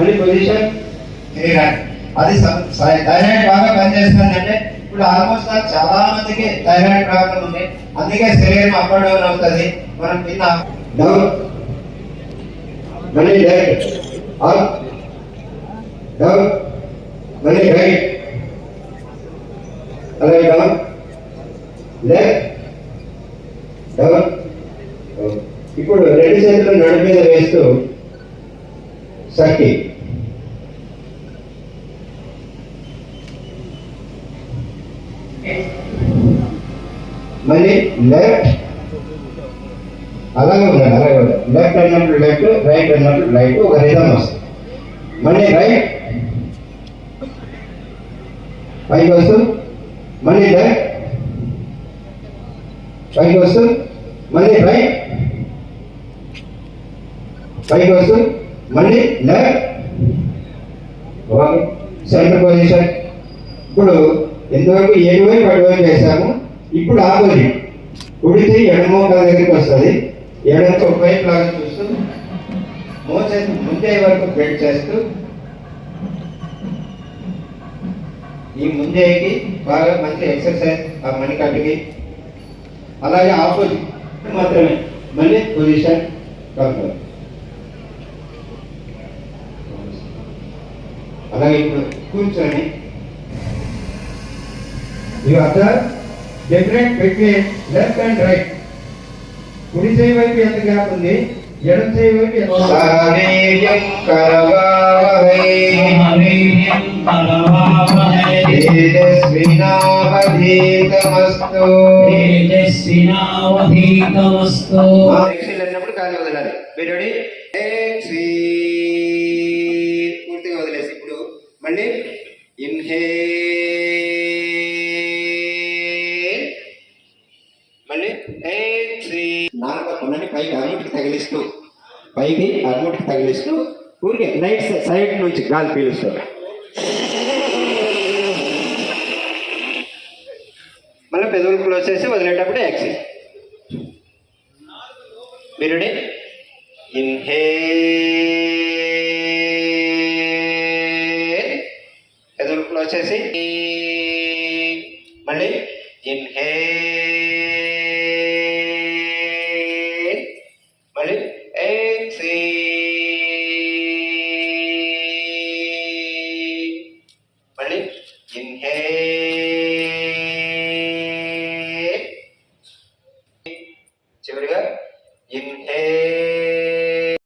మళ్ళీ position thyroid అది thyroid బాగా పనిచేస్తుందంటే ఇప్పుడు ఆల్మోస్ట్ చాలా మందికి థైరాయిడ్ ప్రాబ్లం ఉంది. అందుకే శరీరం అప్ అండ్ డౌన్ అవుతుంది. మనం తిన్న డౌన్ మళ్ళీ లెఫ్ట్ అప్ డౌన్ మళ్ళీ రైట్ అలాగే డౌన్ లెఫ్ట్ డౌన్ ఇప్పుడు రెండు చేతులు నడు వేస్తూ సర్కిల్ మళ్ళీ లెఫ్ట్ అలాగే ఉండాలి అలాగే ఉండాలి లెఫ్ట్ అన్నప్పుడు లెఫ్ట్ రైట్ అన్నప్పుడు రైట్ ఒక రిధం వస్తుంది. మళ్ళీ రైట్ పైకి వస్తూ మళ్ళీ లెఫ్ట్ పైకి వస్తూ మళ్ళీ రైట్ పైకి వస్తూ మళ్ళీ లెఫ్ట్ ఓకే. సెంటర్ పొజిషన్ ఇప్పుడు ఇంతవరకు ఏడు వైపు అటువైపు చేసాము ఇప్పుడు ఆపోజిట్ కుడితే ఎడమోక దగ్గరికి వస్తుంది. ఎడంతో ఒకవైపు లాగా చూస్తూ మోచేసి ముందే వరకు బెడ్ చేస్తూ ఈ ముందేకి బాగా మంచి ఎక్సర్సైజ్ ఆ మణికట్టుకి అలాగే ఆపోజిట్ మాత్రమే. మళ్ళీ పొజిషన్ కంట్రోల్ అలాగే ఇప్పుడు కూర్చొని you observe different between left and right కుడి చేయి వైపు ఎంత గ్యాప్ ఉంది? ఎడం చేయి వైపు ఎంత సామేయం కరవావహై వీర్యం కరవావహై. తేజస్వినావధీతమస్తు. తేజస్వినావధీతమస్తు. ఆ ఎక్సిల్ అన్నప్పుడు కాలు వదలాలి మీరు రెడీ మళ్ళీ ఎక్సిల్ నాలుగు కొనని పైకి అన్నిటికి తగిలిస్తూ పైకి అన్నిటికి తగిలిస్తూ ఊరికే రైట్ సైడ్ నుంచి గాలి పీలుస్తూ. మళ్ళీ పెదవులు క్లోజ్ చేసి వదిలేటప్పుడు ఎక్సిల్ మీరు ఇన్హేల్ ఎదురు క్లోజ్ చేసి మళ్ళీ ఇన్హేల్ మళ్ళీ ఎక్సీ మళ్ళీ ఇన్హేల్ చివరిగా ఇన్హే